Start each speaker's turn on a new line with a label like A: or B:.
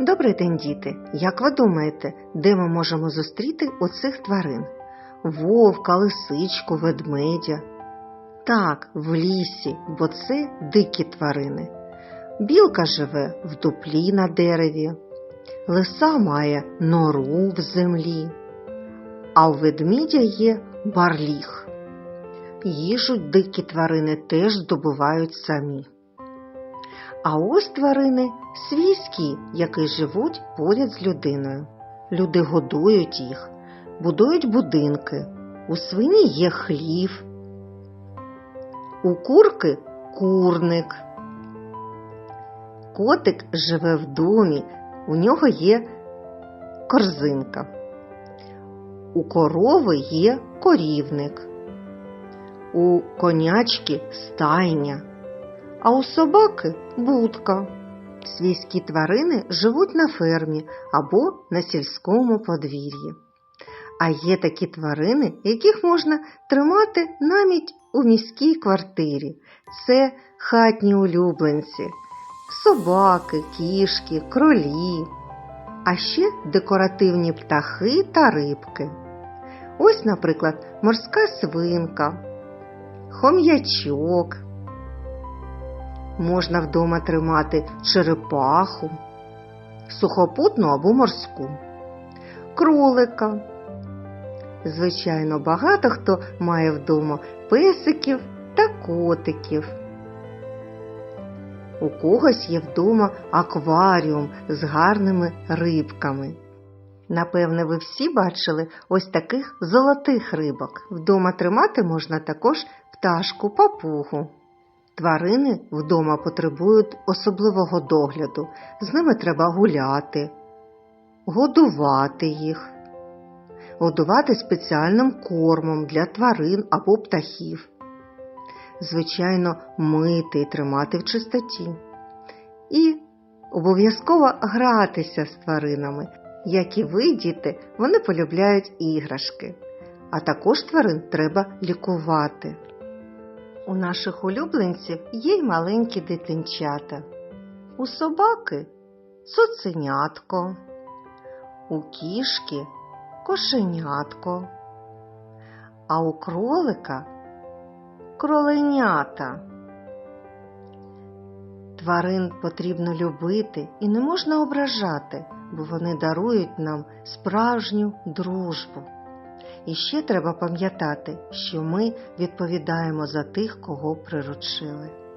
A: Добрий день, діти! Як ви думаєте, де ми можемо зустріти оцих тварин? Вовка, лисичку, ведмедя? Так, в лісі, бо це дикі тварини. Білка живе в дуплі на дереві, лиса має нору в землі, а у ведмідя є барліг. Їжу дикі тварини теж здобувають самі. А ось тварини свійські, які живуть поряд з людиною. Люди годують їх, будують будинки. У свині є хлів, у курки курник. Котик живе в домі, у нього є корзинка. У корови є корівник, у конячки стайня а у собаки будка. Свійські тварини живуть на фермі або на сільському подвір'ї. А є такі тварини, яких можна тримати навіть у міській квартирі. Це хатні улюбленці, собаки, кішки, кролі, а ще декоративні птахи та рибки. Ось, наприклад, морська свинка, хом'ячок. Можна вдома тримати черепаху, сухопутну або морську, кролика. Звичайно, багато хто має вдома песиків та котиків. У когось є вдома акваріум з гарними рибками. Напевне, ви всі бачили ось таких золотих рибок. Вдома тримати можна також пташку папугу. Тварини вдома потребують особливого догляду, з ними треба гуляти, годувати їх, годувати спеціальним кормом для тварин або птахів, звичайно, мити і тримати в чистоті. І обов'язково гратися з тваринами. Як і ви, діти, вони полюбляють іграшки, а також тварин треба лікувати. У наших улюбленців є й маленькі дитинчата. У собаки цуценятко, у кішки кошенятко, а у кролика кроленята. Тварин потрібно любити і не можна ображати, бо вони дарують нам справжню дружбу. І ще треба пам'ятати, що ми відповідаємо за тих, кого приручили.